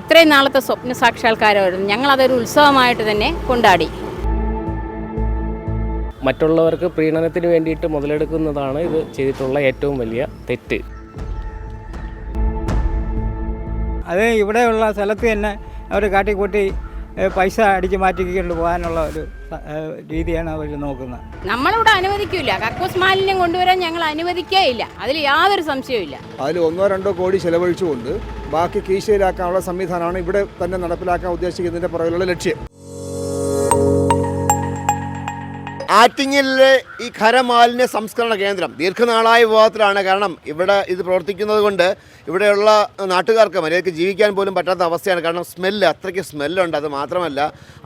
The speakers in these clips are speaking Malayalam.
ഇത്രയും നാളത്തെ സ്വപ്ന സാക്ഷാത്കാരമായിരുന്നു. ഞങ്ങളതൊരു ഉത്സവമായിട്ട് തന്നെ കൊണ്ടാടി. മറ്റുള്ളവർക്ക് പ്രീണനത്തിന് വേണ്ടിയിട്ട് മുതലെടുക്കുന്നതാണ് ഇത് ചെയ്തിട്ടുള്ള ഏറ്റവും വലിയ തെറ്റ്. അത് ഇവിടെയുള്ള സ്ഥലത്ത് തന്നെ അവർ കാട്ടിക്കൂട്ടി പൈസ അടിച്ച് മാറ്റിക്കൊണ്ട് പോകാനുള്ള ഒരു രീതിയാണ് അവർ നോക്കുന്നത്. നമ്മളിവിടെ അനുവദിക്കില്ല കക്കൂസ് മാലിന്യം കൊണ്ടുവരാൻ ഞങ്ങൾ അനുവദിക്കേയില്ല. അതിൽ യാതൊരു സംശയവും ഇല്ല അതിൽ ഒന്നോ രണ്ടോ കോടി ചെലവഴിച്ചുകൊണ്ട് ബാക്കി കീശയിലാക്കാനുള്ള സംവിധാനമാണ് ഇവിടെ തന്നെ നടപ്പിലാക്കാൻ ഉദ്ദേശിക്കുന്നതിന്റെ പുറകിലുള്ള ലക്ഷ്യം. ആറ്റിങ്ങലിലെ ഈ ഖരമാലിന്യ സംസ്കരണ കേന്ദ്രം ദീർഘനാളായ വിവാദത്തിലാണ്. കാരണം ഇവിടെ ഇത് പ്രവർത്തിക്കുന്നത് കൊണ്ട് ഇവിടെയുള്ള നാട്ടുകാർക്ക് മര്യാദയ്ക്ക് ജീവിക്കാൻ പോലും പറ്റാത്ത അവസ്ഥയാണ്. കാരണം സ്മെല്ല് അത്രയ്ക്ക് സ്മെല്ലുണ്ട്. അത് മാത്രമല്ല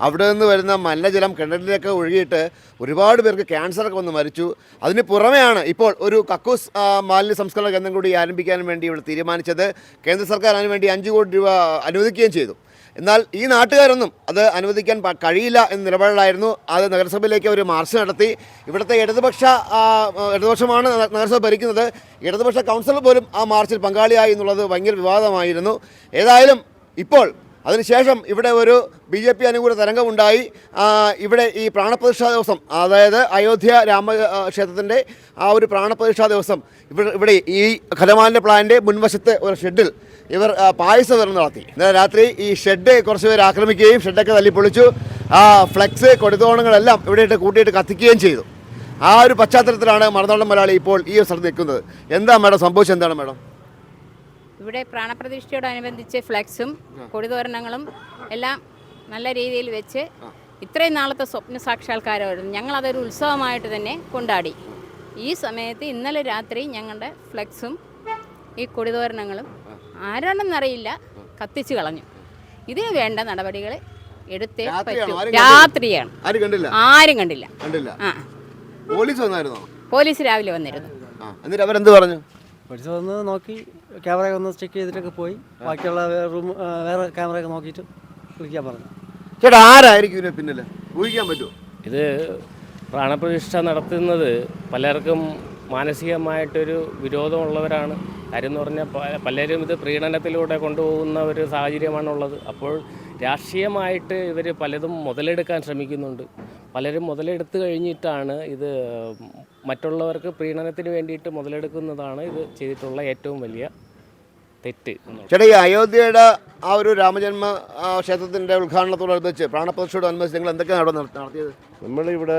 അവിടെ നിന്ന് വരുന്ന മലിനജലം കിണറ്റിലേക്ക് ഒഴുകിയിട്ട് ഒരുപാട് പേർക്ക് ക്യാൻസറൊക്കെ വന്ന് മരിച്ചു. അതിന് പുറമെയാണ് ഇപ്പോൾ ഒരു കക്കൂസ് മാലിന്യ സംസ്കരണ കേന്ദ്രം കൂടി ആരംഭിക്കാൻ വേണ്ടി ഇവിടെ തീരുമാനിച്ചത്. കേന്ദ്ര സർക്കാർ അതിനുവേണ്ടി അഞ്ച് കോടി രൂപ അനുവദിക്കുകയും ചെയ്തു. എന്നാൽ ഈ നാട്ടുകാരൊന്നും അത് അനുവദിക്കാൻ കഴിയില്ല എന്ന നിലപാടിലായിരുന്നു. അത് നഗരസഭയിലേക്ക് അവർ മാർച്ച് നടത്തി. ഇവിടുത്തെ ഇടതുപക്ഷ ഇടതുപക്ഷമാണ് നഗരസഭ ഭരിക്കുന്നത്. ഇടതുപക്ഷ കൗൺസിലർ പോലും ആ മാർച്ചിൽ പങ്കാളിയായി എന്നുള്ളത് ഭയങ്കര വിവാദമായിരുന്നു. ഏതായാലും ഇപ്പോൾ അതിനുശേഷം ഇവിടെ ഒരു ബി ജെ പി അനുകൂല തരംഗമുണ്ടായി. ഇവിടെ ഈ പ്രാണപ്രതിഷ്ഠാ ദിവസം അതായത് അയോധ്യ രാമ ആ, ഒരു പ്രാണപ്രതിഷ്ഠാ ദിവസം ഇവിടെ ഇവിടെ ഈ ഖലമാലിന്റെ പ്ലാന്റ് മുൻവശത്തെ ഒരു ഷെഡിൽ ഇവർ പായസ വിതരണം നടത്തി. ഇന്നലെ രാത്രി ഈ ഷെഡ് കുറച്ച് പേര് ആക്രമിക്കുകയും ഷെഡൊക്കെ തല്ലിപ്പൊളിച്ചു. ആ ഫ്ലെക്സ് കൊടിത്തോണങ്ങളെല്ലാം ഇവിടെയിട്ട് കൂട്ടിയിട്ട് കത്തിക്കുകയും ചെയ്തു. ആ ഒരു പശ്ചാത്തലത്തിലാണ് മറുനാടൻ മലയാളി ഇപ്പോൾ ഈ സ്ഥലത്ത് നിൽക്കുന്നത്. എന്താ മാഡം സംഭവിച്ചത്? എന്താണ് മാഡം? ഇവിടെ പ്രാണപ്രതിഷ്ഠയോടനുബന്ധിച്ച് ഫ്ലെക്സും കൊടിതോരണങ്ങളും എല്ലാം നല്ല രീതിയിൽ വെച്ച് ഇത്രയും നാളത്തെ സ്വപ്ന സാക്ഷാത്കാരമായിരുന്നു ഞങ്ങളതൊരു ഉത്സവമായിട്ട് തന്നെ കൊണ്ടാടി. ഈ സമയത്ത് ഇന്നലെ രാത്രി ഞങ്ങളുടെ ഫ്ലെക്സും ഈ കൊടിതോരണങ്ങളും ആരാണെന്നറിയില്ല. കത്തിച്ചു കളഞ്ഞു. ഇതിന് വേണ്ട നടപടികൾ എടുത്തേ രാത്രിയാണോ? പറ്റൂ. ആരും കണ്ടില്ല? രാത്രിയാണ്. ആരും കണ്ടില്ല? ആരും കണ്ടില്ല. കണ്ടില്ല. ആ. പോലീസ് വന്നായിരുന്നോ? പോലീസ് രാവിലെ വന്നിരുന്നു. എന്നിട്ട് അവരെന്ത് പറഞ്ഞു? പോലീസ് വന്ന് നോക്കി ക്യാമറ ഒന്ന് ചെക്ക് ചെയ്തിട്ടൊക്കെ പോയി. ബാക്കിയുള്ള റൂം വേറെ ക്യാമറയൊക്കെ നോക്കിയിട്ട് വിളിക്കാൻ പറഞ്ഞു. ചേട്ടാ ആരായിരിക്കും ഇതിന് പിന്നിൽ ഊഹിക്കാൻ പറ്റുമോ? ഇത് പ്രാണപ്രതിഷ്ഠ നടത്തുന്നത് പലർക്കും മാനസികമായിട്ടൊരു വിരോധമുള്ളവരാണ്. കാര്യം എന്ന് പറഞ്ഞാൽ പലരും ഇത് പ്രീണനത്തിലൂടെ കൊണ്ടുപോകുന്ന ഒരു സാഹചര്യമാണുള്ളത്. അപ്പോൾ രാഷ്ട്രീയമായിട്ട് ഇവർ പലതും മുതലെടുക്കാൻ ശ്രമിക്കുന്നുണ്ട്. പലരും മുതലെടുത്ത് കഴിഞ്ഞിട്ടാണ് ഇത് മറ്റുള്ളവർക്ക് പ്രീണനത്തിന് വേണ്ടിയിട്ട് മുതലെടുക്കുന്നതാണ് ഇത് ചെയ്തിട്ടുള്ള ഏറ്റവും വലിയ തെറ്റ് ചേട്ടാ ഈ അയോധ്യയുടെ ആ ഒരു രാമജന്മ ക്ഷേത്രത്തിന്റെ ഉദ്ഘാടനത്തോടനുബന്ധിച്ച് പ്രാണപ്രതിഷ്ഠയോടനുബന്ധിച്ച് നിങ്ങൾ എന്തൊക്കെയാണ് അവിടെ നട- നടത്തിയത്? നമ്മളിവിടെ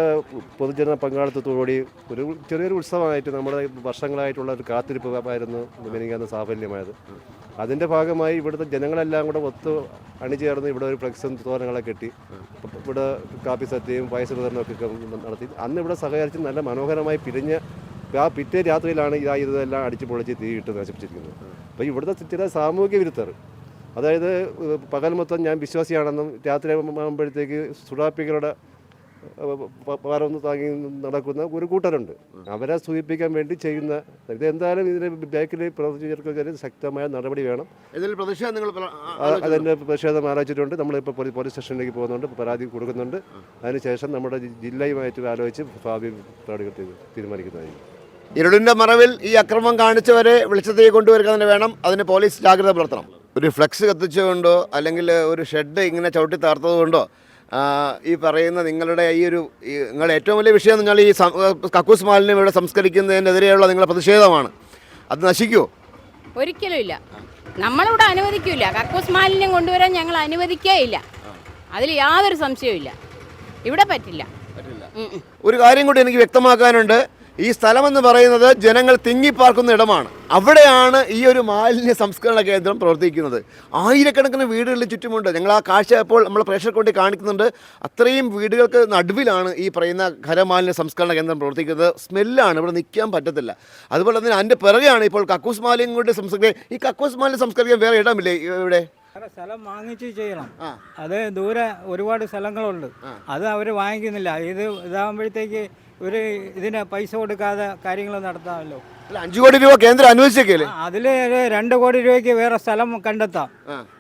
പൊതുജന പങ്കാളിത്തത്തോടുകൂടി ഒരു ചെറിയൊരു ഉത്സവമായിട്ട് നമ്മുടെ വർഷങ്ങളായിട്ടുള്ള ഒരു കാത്തിരിപ്പായിരുന്നു മെനിങ്ങാന്ന് സാഫല്യമായത്. അതിന്റെ ഭാഗമായി ഇവിടുത്തെ ജനങ്ങളെല്ലാം കൂടെ ഒത്ത് അണിചേർന്ന് ഇവിടെ ഒരു ഫ്ലക്സും തോരണങ്ങളെ കെട്ടി ഇവിടെ കാപ്പി സത്യവും പായസ വിതരണമൊക്കെ നടത്തി. അന്ന് ഇവിടെ സഹകരിച്ച് നല്ല മനോഹരമായി പിരിഞ്ഞ ആ പിറ്റേ രാത്രിയിലാണ് ഇതാ ഇതെല്ലാം അടിച്ച് പൊളിച്ച് തീയിട്ട് നശിപ്പിച്ചിരിക്കുന്നത്. അപ്പോൾ ഇവിടുത്തെ ചില സാമൂഹിക വിരുദ്ധർ. അതായത് പകൽ മൊത്തം ഞാൻ വിശ്വാസിയാണെന്നും രാത്രി ആകുമ്പോഴത്തേക്ക് സുഡാപ്പികളുടെ പാരൊന്ന് താങ്ങി നടക്കുന്ന ഒരു കൂട്ടരുണ്ട്. അവരെ സൂചിപ്പിക്കാൻ വേണ്ടി ചെയ്യുന്ന ഇത് എന്തായാലും ഇതിന് ബാക്കിൽ പ്രവർത്തിച്ചവർക്കെതിരെ ശക്തമായ നടപടി വേണം. അതിന്റെ പ്രതിഷേധം ആലോചിച്ചിട്ടുണ്ട്? നമ്മളിപ്പോൾ പോലീസ് സ്റ്റേഷനിലേക്ക് പോകുന്നുണ്ട് പരാതി കൊടുക്കുന്നുണ്ട്. അതിനുശേഷം നമ്മുടെ ജില്ലയുമായിട്ട് ആലോചിച്ച് ഭാവി തീരു- തീരുമാനിക്കുന്നതായിരിക്കും. ഇരുളിന്റെ മറവിൽ ഈ അക്രമം കാണിച്ചവരെ വെളിച്ചത്തേക്ക് കൊണ്ടുവരിക തന്നെ വേണം. അതിന് പോലീസ് ജാഗ്രത പുലർത്തണം. ഒരു ഫ്ലക്സ് കത്തിച്ചുകൊണ്ടോ അല്ലെങ്കിൽ ഒരു ഷെഡ് ഇങ്ങനെ ചവിട്ടി തകർത്തത് കൊണ്ടോ ഈ പറയുന്ന നിങ്ങളുടെ ഈ ഒരു നിങ്ങളുടെ ഏറ്റവും വലിയ വിഷയം നിങ്ങൾ ഈ കക്കൂസ് മാലിന്യം ഇവിടെ സംസ്കരിക്കുന്നതിനെതിരെയുള്ള നിങ്ങളുടെ പ്രതിഷേധമാണ്. അത് നശിക്കുമോ ഒരിക്കലും ഇല്ല. നമ്മളിവിടെ അനുവദിക്കില്ല കക്കൂസ് മാലിന്യം കൊണ്ടുവരാൻ ഞങ്ങൾ അനുവദിക്കേയില്ല. അതിൽ യാതൊരു സംശയവും ഇല്ല ഇവിടെ പറ്റില്ല. ഒരു കാര്യം കൂടി എനിക്ക് വ്യക്തമാക്കാനുണ്ട്. ഈ സ്ഥലമെന്ന് പറയുന്നത് ജനങ്ങൾ തിങ്ങിപ്പാർക്കുന്ന ഇടമാണ്. അവിടെയാണ് ഈ ഒരു മാലിന്യ സംസ്കരണ കേന്ദ്രം പ്രവർത്തിക്കുന്നത്. ആയിരക്കണക്കിന് വീടുകളിൽ ചുറ്റുമുണ്ട്. ഞങ്ങൾ ആ കാഴ്ച ഇപ്പോൾ നമ്മൾ പ്രേക്ഷകർക്ക് വേണ്ടി കാണിക്കുന്നുണ്ട്. അത്രയും വീടുകൾക്ക് നടുവിലാണ് ഈ പറയുന്ന ഖരമാലിന്യ സംസ്കരണ കേന്ദ്രം പ്രവർത്തിക്കുന്നത്. സ്മെല്ലാണ്. ഇവിടെ നിൽക്കാൻ പറ്റത്തില്ല. അതുപോലെ തന്നെ അതിന്റെ പിറകെയാണ് ഇപ്പോൾ കക്കൂസ് മാലിന്യം കൊണ്ട് സംസ്കരിക്കുക ഈ കക്കൂസ് മാലിന്യം സംസ്കരിക്കാൻ വേറെ ഇടമില്ലേ ഇവിടെ? സ്ഥലം വാങ്ങിച്ച് ചെയ്യണം. അത് ദൂരെ ഒരുപാട് സ്ഥലങ്ങളുണ്ട്. അത് അവർ വാങ്ങിക്കുന്നില്ല. ഇത് ഇതാകുമ്പോഴത്തേക്ക് ഒരു ഇതിന് പൈസ കൊടുക്കാതെ കാര്യങ്ങൾ നടത്താമല്ലോ. അല്ല അഞ്ച് കോടി രൂപ കേന്ദ്രം അനുവദിച്ചേക്കല്ലേ അതിൽ ഒരു രണ്ട് കോടി രൂപയ്ക്ക് വേറെ സ്ഥലം കണ്ടെത്താം.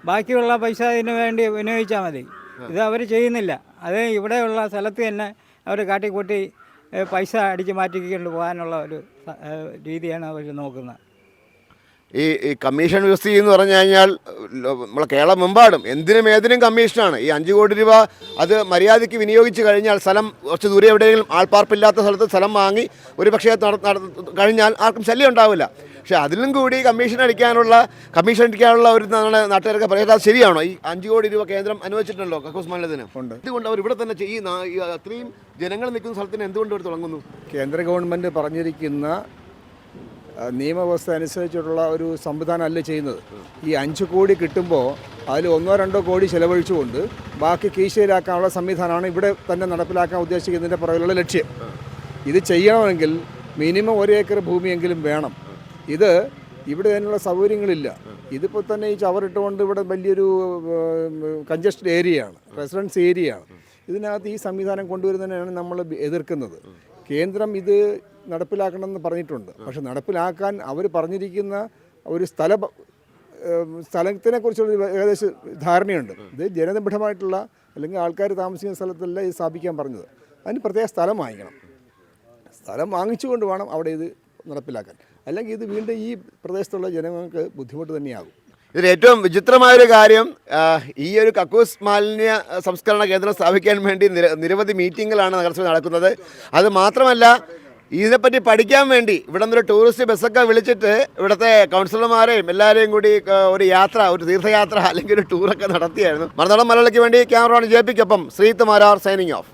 ബാക്കിയുള്ള പൈസ ഇതിന് വേണ്ടി വിനിയോഗിച്ചാൽ മതി. ഇത് അവർ ചെയ്യുന്നില്ല. അത് ഇവിടെയുള്ള സ്ഥലത്ത് തന്നെ അവർ കാട്ടിക്കൂട്ടി പൈസ അടിച്ച് മാറ്റിക്കൊണ്ട് പോകാനുള്ള ഒരു രീതിയാണ് അവർ നോക്കുന്നത്. ഈ ഈ കമ്മീഷൻ വ്യവസ്ഥ എന്ന് പറഞ്ഞു കഴിഞ്ഞാൽ നമ്മളെ കേരളം മെമ്പാടും എന്തിനും ഏതിനും കമ്മീഷനാണ് ഈ അഞ്ച് കോടി രൂപ അത് മര്യാദയ്ക്ക് വിനിയോഗിച്ച് കഴിഞ്ഞാൽ സ്ഥലം കുറച്ച് ദൂരെ എവിടെയെങ്കിലും ആൾപ്പാർപ്പില്ലാത്ത സ്ഥലത്ത് സ്ഥലം വാങ്ങി ഒരു പക്ഷേ കഴിഞ്ഞാൽ ആർക്കും ശല്യം ഉണ്ടാവില്ല. പക്ഷേ അതിലും കൂടി കമ്മീഷൻ അടിക്കാനുള്ള കമ്മീഷൻ അടിക്കാനുള്ള ഒരു നാട്ടുകാരൊക്കെ പറയുന്നത്. അത് ശരിയാണോ? ഈ അഞ്ച് കോടി രൂപ കേന്ദ്രം അനുവദിച്ചിട്ടുണ്ടല്ലോ കക്കൂസ് മാലിന്യത്തിന്? ഉണ്ട്. എന്തുകൊണ്ട് അവർ ഇവിടെ തന്നെ ഈ അത്രയും ജനങ്ങൾ നിൽക്കുന്ന സ്ഥലത്തിന് എന്തുകൊണ്ട് ഇവിടെ തുടങ്ങുന്നു? കേന്ദ്ര ഗവൺമെന്റ് പറഞ്ഞിരിക്കുന്ന നിയമവ്യവസ്ഥ അനുസരിച്ചിട്ടുള്ള ഒരു സംവിധാനമല്ല ചെയ്യുന്നത്. ഈ അഞ്ച് കോടി കിട്ടുമ്പോൾ അതിൽ ഒന്നോ രണ്ടോ കോടി ചെലവഴിച്ചുകൊണ്ട് ബാക്കി കീശയിലാക്കാനുള്ള സംവിധാനമാണ് ഇവിടെ തന്നെ നടപ്പിലാക്കാൻ ഉദ്ദേശിക്കുന്നതിന്റെ പുറകിലുള്ള ലക്ഷ്യം. ഇത് ചെയ്യണമെങ്കിൽ മിനിമം ഒരു ഏക്കർ ഭൂമിയെങ്കിലും വേണം. ഇത് ഇവിടെ അതിനുള്ള സൗകര്യങ്ങളില്ല. ഇതിപ്പോൾ തന്നെ ഈ ചവറിട്ടുകൊണ്ട് ഇവിടെ വലിയൊരു കഞ്ചസ്റ്റഡ് ഏരിയയാണ് റെസിഡൻസ് ഏരിയയാണ് ഇതിനകത്ത് ഈ സംവിധാനം കൊണ്ടുവരുന്നതിനാണ് നമ്മൾ എതിർക്കുന്നത്. കേന്ദ്രം ഇത് നടപ്പിലാക്കണമെന്ന് പറഞ്ഞിട്ടുണ്ട്. പക്ഷെ നടപ്പിലാക്കാൻ അവർ പറഞ്ഞിരിക്കുന്ന ഒരു സ്ഥല സ്ഥലത്തിനെ കുറിച്ചുള്ള ഏകദേശം ധാരണയുണ്ട്. ഇത് ജനനിബിഡമായിട്ടുള്ള അല്ലെങ്കിൽ ആൾക്കാർ താമസിക്കുന്ന സ്ഥലത്തല്ല ഇത് സ്ഥാപിക്കാൻ പറഞ്ഞത്. അതിന് പ്രത്യേക സ്ഥലം വാങ്ങിക്കണം. സ്ഥലം വാങ്ങിച്ചുകൊണ്ട് വേണം അവിടെ ഇത് നടപ്പിലാക്കാൻ. അല്ലെങ്കിൽ ഇത് വീണ്ടും ഈ പ്രദേശത്തുള്ള ജനങ്ങൾക്ക് ബുദ്ധിമുട്ട് തന്നെയാകും. ഇതിൽ ഏറ്റവും വിചിത്രമായൊരു കാര്യം ഈ ഒരു കക്കൂസ് മാലിന്യ സംസ്കരണ കേന്ദ്രം സ്ഥാപിക്കാൻ വേണ്ടി നിരവധി മീറ്റിങ്ങുകളാണ് നഗരസഭ നടക്കുന്നത്. അത് മാത്രമല്ല ഇതിനെപ്പറ്റി പഠിക്കാൻ വേണ്ടി ഇവിടെ നിന്നൊരു ടൂറിസ്റ്റ് ബസ്സൊക്കെ വിളിച്ചിട്ട് ഇവിടുത്തെ കൗൺസിലർമാരെയും എല്ലാവരെയും കൂടി ഒരു യാത്ര ഒരു തീർത്ഥയാത്ര അല്ലെങ്കിൽ ഒരു ടൂറൊക്കെ നടത്തിയായിരുന്നു. മറുനാടൻ മലയാളിക്ക് വേണ്ടി ക്യാമറ ജെ പിക്കൊപ്പം ശ്രീത്ത് മാരാർ സൈനിങ് ഓഫ്.